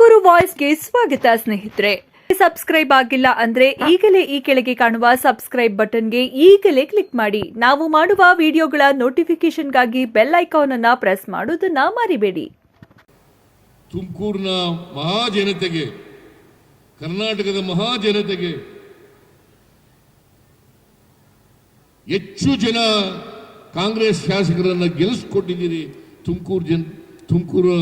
ತುಮಕೂರು ವಾಯ್ಸ್ಗೆ ಸ್ವಾಗತ ಸ್ನೇಹಿತರೆ. ಸಬ್ಸ್ಕ್ರೈಬ್ ಆಗಿಲ್ಲ ಅಂದ್ರೆ ಈಗಲೇ ಈ ಕೆಳಗೆ ಕಾಣುವ ಸಬ್ಸ್ಕ್ರೈಬ್ ಬಟನ್ಗೆ ಈಗಲೇ ಕ್ಲಿಕ್ ಮಾಡಿ. ನಾವು ಮಾಡುವ ವಿಡಿಯೋಗಳ ನೋಟಿಫಿಕೇಶನ್ಗಾಗಿ ಬೆಲ್ ಐಕಾನ್ ಅನ್ನ ಪ್ರೆಸ್ ಮಾಡೋದನ್ನ ಮರಿಬೇಡಿ. ತುಮಕೂರಿನ ಮಹಾಜನತೆಗೆ, ಕರ್ನಾಟಕದ ಮಹಾಜನತೆಗೆ ಹೆಚ್ಚು ಜನ ಕಾಂಗ್ರೆಸ್ ಶಾಸಕರನ್ನ ಗೆಲ್ಲಿಸ್ಕೊಟ್ಟಿದ್ದೀರಿ ತುಮಕೂರು ಜನ್, ತುಮಕೂರು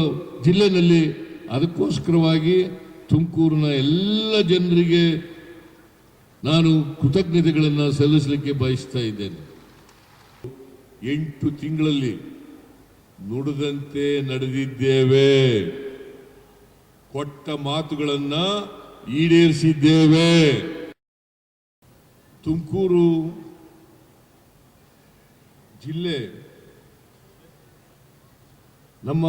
ಜಿಲ್ಲೆನಲ್ಲಿ ಅದಕ್ಕೋಸ್ಕರವಾಗಿ ತುಮಕೂರಿನ ಎಲ್ಲ ಜನರಿಗೆ ನಾನು ಕೃತಜ್ಞತೆಗಳನ್ನು ಸಲ್ಲಿಸಲಿಕ್ಕೆ ಬಯಸ್ತಾ ಇದ್ದೇನೆ. ಎಂಟು ತಿಂಗಳಲ್ಲಿ ನುಡಿದಂತೆ ನಡೆದಿದ್ದೇವೆ. ಕೊಟ್ಟ ಮಾತುಗಳನ್ನು ಈಡೇರಿಸಿದ್ದೇವೆ. ತುಮಕೂರು ಜಿಲ್ಲೆ ನಮ್ಮ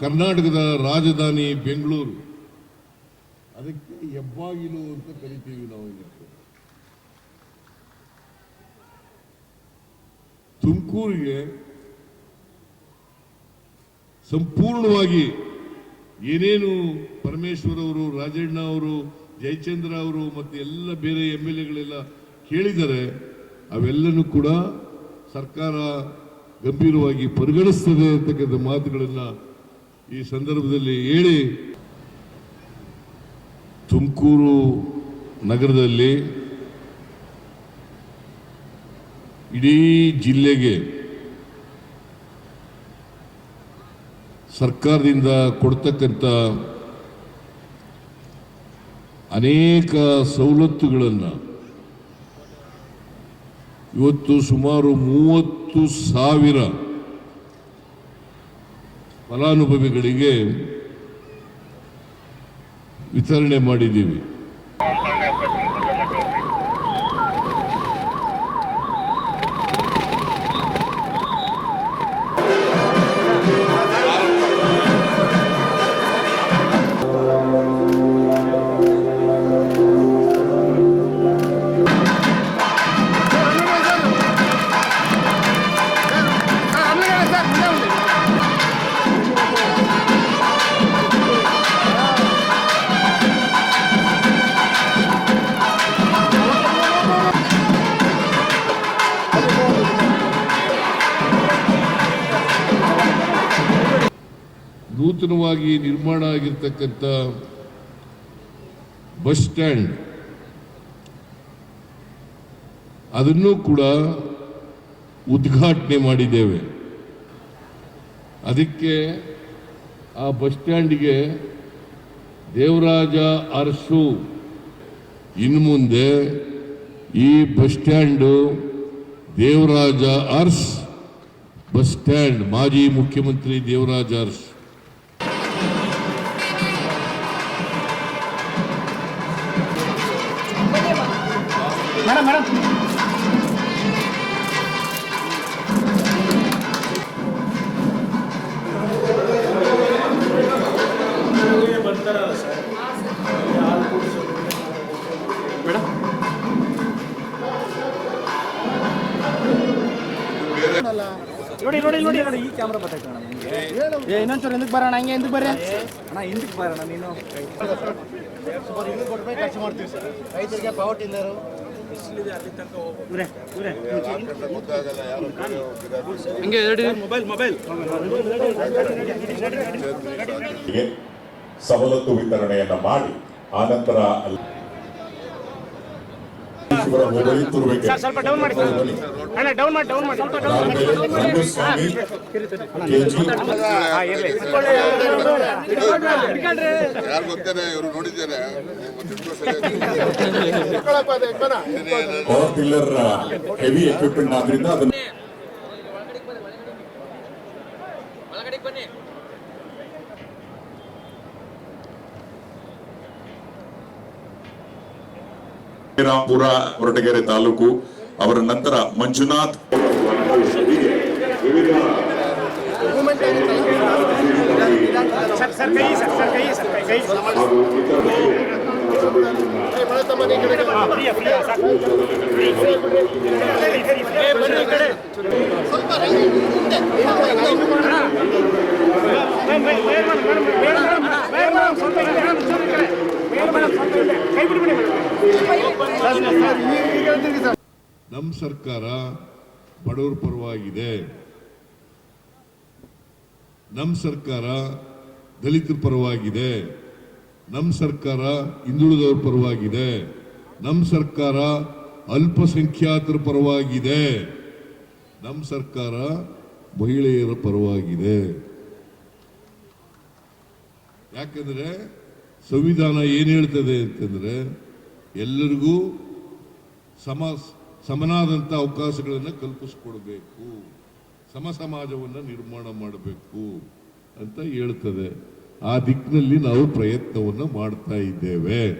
ಕರ್ನಾಟಕದ ರಾಜಧಾನಿ ಬೆಂಗಳೂರು. ಅದಕ್ಕೆ ಹೆಬ್ಬಾಗಿಲು ಅಂತ ಕರಿತೀವಿ ನಾವು ಇದಕ್ಕೆ ತುಮಕೂರಿಗೆ ಸಂಪೂರ್ಣವಾಗಿ ಏನೇನು ಪರಮೇಶ್ವರ್ ಅವರು, ರಾಜಣ್ಣ ಅವರು, ಜಯಚಂದ್ರ ಅವರು ಮತ್ತು ಎಲ್ಲ ಬೇರೆ ಎಂ ಎಲ್ ಎಗಳೆಲ್ಲ ಕೇಳಿದ್ದಾರೆ ಅವೆಲ್ಲನೂ ಕೂಡ ಸರ್ಕಾರ ಗಂಭೀರವಾಗಿ ಪರಿಗಣಿಸ್ತದೆ ಅಂತಕ್ಕಂಥ ಮಾತುಗಳನ್ನು ಈ ಸಂದರ್ಭದಲ್ಲಿ ಹೇಳಿ. ತುಮಕೂರು ನಗರದಲ್ಲಿ ಇಡೀ ಜಿಲ್ಲೆಗೆ ಸರ್ಕಾರದಿಂದ ಕೊಡ್ತಕ್ಕಂಥ ಅನೇಕ ಸವಲತ್ತುಗಳನ್ನು ಇವತ್ತು ಸುಮಾರು ಮೂವತ್ತು ಸಾವಿರ ಫಲಾನುಭವಿಗಳಿಗೆ ವಿತರಣೆ ಮಾಡಿದ್ದೀವಿ. ನೂತನವಾಗಿ ನಿರ್ಮಾಣ ಆಗಿರ್ತಕ್ಕಂಥ ಬಸ್ ಸ್ಟ್ಯಾಂಡ್. ಅದನ್ನು ಕೂಡ ಉದ್ಘಾಟನೆ ಮಾಡಿದ್ದೇವೆ. ಅದಕ್ಕೆ ಆ ಬಸ್ ಸ್ಟ್ಯಾಂಡಿಗೆ ದೇವರಾಜ ಅರಸು ಇನ್ನು ಮುಂದೆ ಈ bus stand Devaraja Urs bus stand ಮಾಜಿ ಮುಖ್ಯಮಂತ್ರಿ ದೇವರಾಜ ಅರ್ಸ್. Madam madam. ನೋಡಿ ನೋಡಿ ನೋಡಿ ನೋಡಿ, ಈ ಕ್ಯಾಮ್ರಾ ಬರ್ತೈತೆ ಅಣ್ಣ ಏ ಹಿಂದಕ್ಕೆ ಬರೋಣ, ಹಂಗೆ ಹಿಂದಕ್ಕೆ ಬರ್ರಿ. ಅಣ್ಣ, ಹಿಂದಕ್ಕೆ ಬರೋಣ ನೀನು. ಖರ್ಚು ಮಾಡ್ತೀವಿ ಸರ್. ರೈತರಿಗೆ ಪವರ್ ಟಿಲ್ಲರು ಸವಲತ್ತು ವಿತರಣೆಯನ್ನ ಮಾಡಿ ಆನಂತರ ಸ್ವಲ್ಪ ಡೌನ್ ಮಾಡಿ ಬನ್ನಿ. ಅಣ್ಣ ಡೌನ್ ಮಾಡಿ ಡೌನ್ ಮಾಡಿ ಸ್ವಲ್ಪ ಡೌನ್ ಆಮೇಲೆ ರಂಗಸ್ವಾಮಿ ಕೆಜಿ ಹಾ ಇರ್ಲಿ ಯಾರು ಗೊತ್ತೇನೆ ಇವರು ನೋಡಿದ್ದೇನೆ ಪವರ್ ಟಿಲ್ಲರ್ ಹೆವಿ ಎಕ್ವಿಪ್ಮೆಂಟ್ ಆದ್ರಿಂದ ಅದನ್ನ ಶ್ರೀರಾಂಪುರ ಹೊರಟಗೆರೆ ತಾಲೂಕು ಅವರ ನಂತರ ಮಂಜುನಾಥ್ ಸರ್ ಸರ್ ಕೈ ಸರ್ ಸರ್ ಕೈ ಸರ್ ಕೈ ಕೈ ಹಾ, ಫ್ರೀಯಾ ಫ್ರೀಯಾ ಸಾಕು free free free free free ಬನ್ನಿ ಈ ಕಡೆ madam madam madam madam madam ಸ್ವಲ್ಪ ಈ ಕಡೆ ನಮ್ಮ ಸರ್ಕಾರ ಬಡವರ ಪರವಾಗಿದೆ. ನಮ್ಮ ಸರ್ಕಾರ ದಲಿತರ ಪರವಾಗಿದೆ. ನಮ್ಮ ಸರ್ಕಾರ ಹಿಂದುಳಿದವರ ಪರವಾಗಿದೆ. ನಮ್ಮ ಸರ್ಕಾರ ಅಲ್ಪಸಂಖ್ಯಾತರ ಪರವಾಗಿದೆ. ನಮ್ಮ ಸರ್ಕಾರ ಮಹಿಳೆಯರ ಪರವಾಗಿದೆ. ಯಾಕಂದ್ರೆ ಸಂವಿಧಾನ ಏನು ಹೇಳ್ತದೆ ಅಂತಂದರೆ ಎಲ್ಲರಿಗೂ ಸಮ ಸಮನಾದಂಥ ಅವಕಾಶಗಳನ್ನು ಕಲ್ಪಿಸ್ಕೊಡ್ಬೇಕು. ಸಮ ಸಮಾಜವನ್ನು ನಿರ್ಮಾಣ ಮಾಡಬೇಕು ಅಂತ ಹೇಳ್ತದೆ. ಆ ದಿಕ್ಕಿನಲ್ಲಿ ನಾವು ಪ್ರಯತ್ನವನ್ನು ಮಾಡ್ತಾ ಇದ್ದೇವೆ.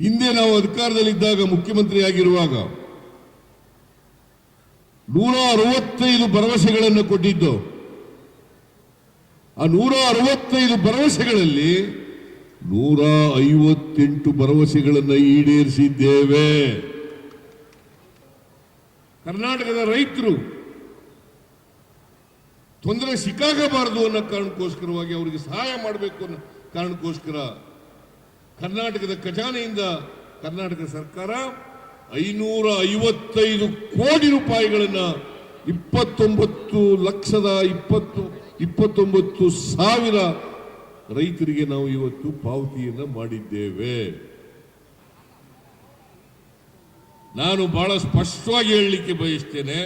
ಹಿಂದೆ ನಾವು ಅಧಿಕಾರದಲ್ಲಿದ್ದಾಗ ಮುಖ್ಯಮಂತ್ರಿ ಆಗಿರುವಾಗ ನೂರ ಅರವತ್ತೈದು ಭರವಸೆಗಳನ್ನು ಕೊಟ್ಟಿದ್ದು. ಆ ನೂರ ಅರವತ್ತೈದು ಭರವಸೆಗಳಲ್ಲಿ ನೂರ ಐವತ್ತೆಂಟು ಭರವಸೆಗಳನ್ನು ಈಡೇರಿಸಿದ್ದೇವೆ. ಕರ್ನಾಟಕದ ರೈತರು ತೊಂದರೆ ಸಿಕ್ಕಾಗಬಾರದು ಅನ್ನೋ ಕಾರಣಕ್ಕೋಸ್ಕರವಾಗಿ ಅವರಿಗೆ ಸಹಾಯ ಮಾಡಬೇಕು ಅನ್ನೋ ಕಾರಣಕ್ಕೋಸ್ಕರ ಕರ್ನಾಟಕದ ಖಜಾನೆಯಿಂದ ಕರ್ನಾಟಕ ಸರ್ಕಾರ ಐನೂರ ಐವತ್ತೈದು ಕೋಟಿ ರೂಪಾಯಿಗಳನ್ನು ಇಪ್ಪತ್ತೊಂಬತ್ತು ಲಕ್ಷದ ಇಪ್ಪತ್ತು ಇಪ್ಪತ್ತೊಂಬತ್ತು ಸಾವಿರ ರೈತರಿಗೆ ನಾವು ಇವತ್ತು ಪಾವತಿಯನ್ನು ಮಾಡಿದ್ದೇವೆ. ನಾನು ಬಹಳ ಸ್ಪಷ್ಟವಾಗಿ ಹೇಳಲಿಕ್ಕೆ ಬಯಸ್ತೇನೆ.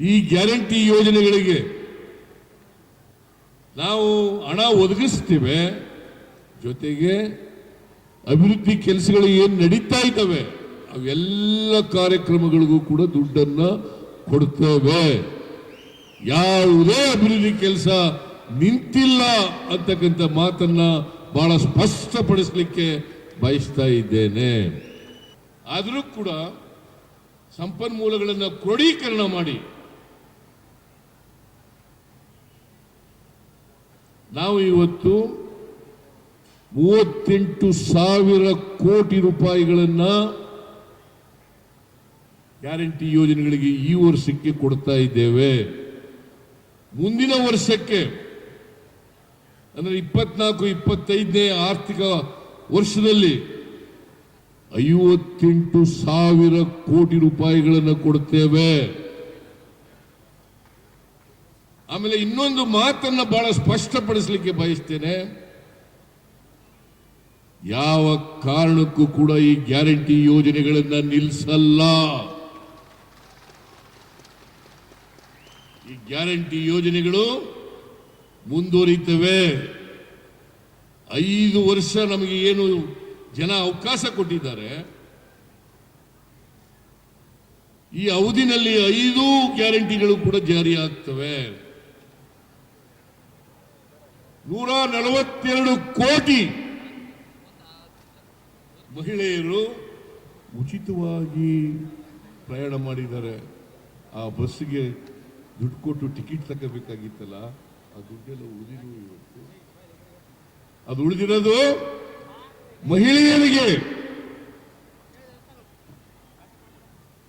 ಈ ಗ್ಯಾರಂಟಿ ಯೋಜನೆಗಳಿಗೆ ನಾವು ಹಣ ಒದಗಿಸ್ತೇವೆ ಜೊತೆಗೆ ಅಭಿವೃದ್ಧಿ ಕೆಲಸಗಳು ಏನು ನಡೀತಾ ಇದ್ದಾವೆ ಅವೆಲ್ಲ ಕಾರ್ಯಕ್ರಮಗಳಿಗೂ ಕೂಡ ದುಡ್ಡನ್ನ ಕೊಡ್ತೇವೆ. ಯಾವುದೇ ಅಭಿವೃದ್ಧಿ ಕೆಲಸ ನಿಂತಿಲ್ಲ ಅಂತಕ್ಕಂಥ ಮಾತನ್ನ ಬಹಳ ಸ್ಪಷ್ಟಪಡಿಸಲಿಕ್ಕೆ ಬಯಸ್ತಾ ಇದ್ದೇನೆ. ಆದರೂ ಕೂಡ ಸಂಪನ್ಮೂಲಗಳನ್ನು ಕ್ರೋಢೀಕರಣ ಮಾಡಿ. ನಾವು ಇವತ್ತು ಮೂವತ್ತೆಂಟು ಸಾವಿರ ಕೋಟಿ ರೂಪಾಯಿಗಳನ್ನ ಗ್ಯಾರಂಟಿ ಯೋಜನೆಗಳಿಗೆ ಈ ವರ್ಷಕ್ಕೆ ಕೊಡ್ತಾ ಇದ್ದೇವೆ. ಮುಂದಿನ ವರ್ಷಕ್ಕೆ, ಅಂದ್ರೆ ಇಪ್ಪತ್ನಾಲ್ಕು, ಇಪ್ಪತ್ತೈದನೇ ಆರ್ಥಿಕ ವರ್ಷದಲ್ಲಿ ಐವತ್ತೆಂಟು ಸಾವಿರ ಕೋಟಿ ರೂಪಾಯಿಗಳನ್ನು ಕೊಡ್ತೇವೆ. ಆಮೇಲೆ ಇನ್ನೊಂದು ಮಾತನ್ನ ಬಹಳ ಸ್ಪಷ್ಟಪಡಿಸಲಿಕ್ಕೆ ಬಯಸ್ತೇನೆ. ಯಾವ ಕಾರಣಕ್ಕೂ ಕೂಡ ಈ ಗ್ಯಾರಂಟಿ ಯೋಜನೆಗಳನ್ನು ನಿಲ್ಲಿಸಲ್ಲ ಈ ಗ್ಯಾರಂಟಿ ಯೋಜನೆಗಳು ಮುಂದುವರಿತವೆ. ಐದು ವರ್ಷ ನಮಗೆ ಏನು ಜನ ಅವಕಾಶ ಕೊಟ್ಟಿದ್ದಾರೆ. ಈ ಅವಧಿನಲ್ಲಿ ಐದು ಗ್ಯಾರಂಟಿಗಳು ಕೂಡ ಜಾರಿಯಾಗ್ತವೆ ನೂರ ನಲವತ್ತೆರಡು ಕೋಟಿ ಮಹಿಳೆಯರು ಉಚಿತವಾಗಿ ಪ್ರಯಾಣ ಮಾಡಿದ್ದಾರೆ. ಆ ಬಸ್ಸಿಗೆ ದುಡ್ಡು ಕೊಟ್ಟು ಟಿಕೆಟ್ ತಗೋಬೇಕಾಗಿತ್ತಲ್ಲ, ಆ ದುಡ್ಡೆಲ್ಲ ಉಳಿದಿರು ಇವತ್ತು. ಅದು ಉಳಿದಿರೋದು ಮಹಿಳೆಯರಿಗೆ.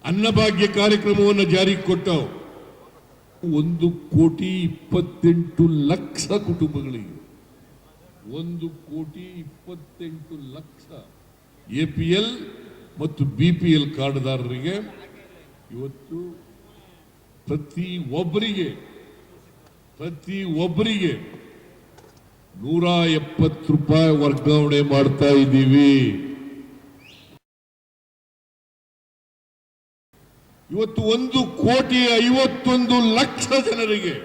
ಅನ್ನಭಾಗ್ಯ ಕಾರ್ಯಕ್ರಮವನ್ನು ಜಾರಿಗೆ ಕೊಟ್ಟವು. ಒಂದು ಕೋಟಿ ಇಪ್ಪತ್ತೆಂಟು ಲಕ್ಷ ಕುಟುಂಬಗಳಿಗೆ. ಒಂದು ಕೋಟಿ ಇಪ್ಪತ್ತೆಂಟು ಲಕ್ಷ ಎ ಪಿ ಎಲ್ ಮತ್ತು ಬಿ ಪಿ ಎಲ್ ಕಾರ್ಡ್ದಾರರಿಗೆ. ಇವತ್ತು ಪ್ರತಿ ಒಬ್ಬರಿಗೆ ಪ್ರತಿ ಒಬ್ಬರಿಗೆ ನೂರ ಎಪ್ಪತ್ತು ರೂಪಾಯಿ ವರ್ಗಾವಣೆ ಮಾಡ್ತಾ ಇದ್ದೀವಿ. ಇವತ್ತು ಒಂದು ಕೋಟಿ ಐವತ್ತೊಂದು ಲಕ್ಷ ಜನರಿಗೆ,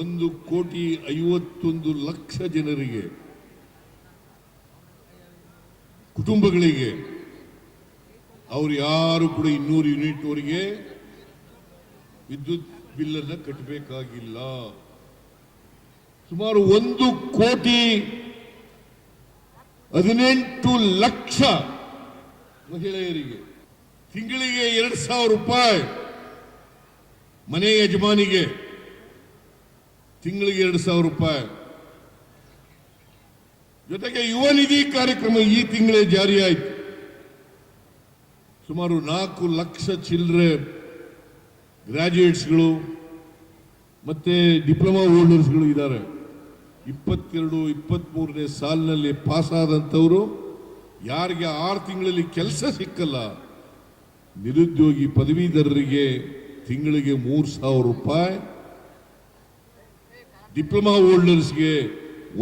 ಒಂದು ಕೋಟಿ ಐವತ್ತೊಂದು ಲಕ್ಷ ಜನರಿಗೆ, ಕುಟುಂಬಗಳಿಗೆ, ಅವ್ರು ಯಾರು ಕೂಡ ಇನ್ನೂರು ಯೂನಿಟ್ ವರೆಗೆ ವಿದ್ಯುತ್ ಬಿಲ್ಲನ್ನು ಕಟ್ಟಬೇಕಾಗಿಲ್ಲ. ಸುಮಾರು ಒಂದು ಕೋಟಿ ಹದಿನೆಂಟು ಲಕ್ಷ ಮಹಿಳೆಯರಿಗೆ ತಿಂಗಳಿಗೆ ಎರಡು ಸಾವಿರ ರೂಪಾಯಿ ಮನೆ ಯಜಮಾನಿಗೆ ತಿಂಗಳಿಗೆ ಎರಡು ಸಾವಿರ ರೂಪಾಯಿ. ಜೊತೆಗೆ ಯುವ ನಿಧಿ ಕಾರ್ಯಕ್ರಮ ಈ ತಿಂಗಳೇ ಜಾರಿಯಾಯಿತು. ಸುಮಾರು ನಾಲ್ಕು ಲಕ್ಷ ಚಿಲ್ಲರೆ ಗ್ರಾಜ್ಯುಯೇಟ್ಸ್ಗಳು ಮತ್ತೆ ಡಿಪ್ಲೊಮಾ ಹೋಲ್ಡರ್ಸ್ಗಳು ಇದ್ದಾರೆ. ಇಪ್ಪತ್ತೆರಡು ಇಪ್ಪತ್ತ್ಮೂರನೇ ಸಾಲಿನಲ್ಲಿ ಪಾಸ್ ಆದಂಥವರು ಯಾರಿಗೆ ಆರು ತಿಂಗಳಲ್ಲಿ ಕೆಲಸ ಸಿಕ್ಕಲ್ಲ, ನಿರುದ್ಯೋಗಿ ಪದವೀಧರರಿಗೆ ತಿಂಗಳಿಗೆ ಮೂರು ಸಾವಿರ ರೂಪಾಯಿ ಡಿಪ್ಲೊಮಾ ಹೋಲ್ಡರ್ಸ್ಗೆ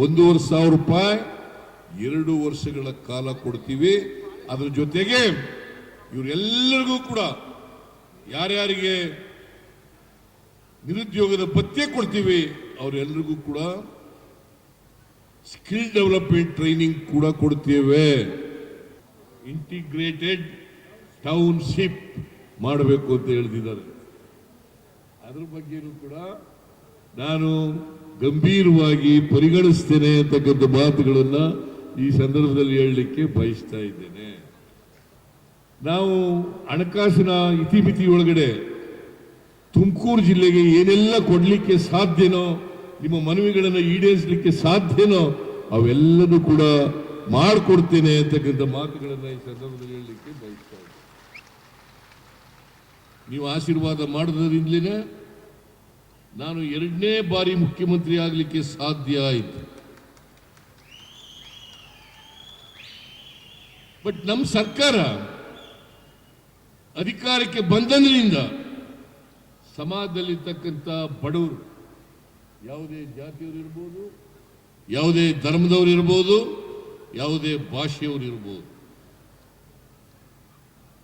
ಒಂದೂವರೆ ಸಾವಿರ ರೂಪಾಯಿ, ಎರಡು ವರ್ಷಗಳ ಕಾಲ ಕೊಡ್ತೀವಿ. ಅದರ ಜೊತೆಗೆ ಇವರೆಲ್ಲರಿಗೂ ಕೂಡ ಯಾರ್ಯಾರಿಗೆ ನಿರುದ್ಯೋಗದ ಭತ್ಯೆ ಕೊಡ್ತೀವಿ ಅವರೆಲ್ಲರಿಗೂ ಕೂಡ ಸ್ಕಿಲ್ ಡೆವಲಪ್ಮೆಂಟ್ ಟ್ರೈನಿಂಗ್ ಕೂಡ ಕೊಡ್ತೇವೆ. ಇಂಟಿಗ್ರೇಟೆಡ್ ಟೌನ್ಶಿಪ್ ಮಾಡಬೇಕು ಅಂತ ಹೇಳ್ತಿದ್ದಾರೆ. ಅದ್ರ ಬಗ್ಗೆನೂ ಕೂಡ ನಾನು ಗಂಭೀರವಾಗಿ ಪರಿಗಣಿಸ್ತೇನೆ ಅಂತಕ್ಕಂಥ ಮಾತುಗಳನ್ನ ಈ ಸಂದರ್ಭದಲ್ಲಿ ಹೇಳಲಿಕ್ಕೆ ಬಯಸ್ತಾ ಇದ್ದೇನೆ. ನಾವು ಹಣಕಾಸಿನ ಇತಿಮಿತಿ ಒಳಗಡೆ ತುಮಕೂರು ಜಿಲ್ಲೆಗೆ ಏನೆಲ್ಲ ಕೊಡಲಿಕ್ಕೆ ಸಾಧ್ಯನೋ, ನಿಮ್ಮ ಮನವಿಗಳನ್ನು ಈಡೇರಿಸಲಿಕ್ಕೆ ಸಾಧ್ಯನೋ, ಅವೆಲ್ಲನೂ ಕೂಡ ಮಾಡಿಕೊಡ್ತೇನೆ ಅಂತಕ್ಕಂಥ ಮಾತುಗಳನ್ನು ಈ ಸಂದರ್ಭದಲ್ಲಿ ಹೇಳಲಿಕ್ಕೆ ಬಯಸ್ತಾ ನೀವು ಆಶೀರ್ವಾದ ಮಾಡಿದ್ರಿಂದಲೇ ನಾನು ಎರಡನೇ ಬಾರಿ ಮುಖ್ಯಮಂತ್ರಿ ಆಗಲಿಕ್ಕೆ ಸಾಧ್ಯ ಆಯಿತು. ಬಟ್ ನಮ್ಮ ಸರ್ಕಾರ ಅಧಿಕಾರಕ್ಕೆ ಬಂದಂದಿನಿಂದ ಸಮಾಜದಲ್ಲಿರ್ತಕ್ಕಂಥ ಬಡವರು, ಯಾವುದೇ ಜಾತಿಯವರು ಇರ್ಬೋದು, ಯಾವುದೇ ಧರ್ಮದವರು ಇರ್ಬೋದು, ಯಾವುದೇ ಭಾಷೆಯವರು ಇರ್ಬೋದು.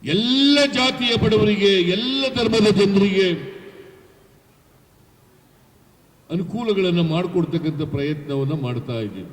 ಎಲ್ಲ ಜಾತಿಯ ಬಡವರಿಗೆ, ಎಲ್ಲ ಧರ್ಮದ ಜನರಿಗೆ ಅನುಕೂಲಗಳನ್ನು ಮಾಡಿಕೊಡ್ತಕ್ಕಂಥ ಪ್ರಯತ್ನವನ್ನು ಮಾಡ್ತಾ ಇದ್ದೀವಿ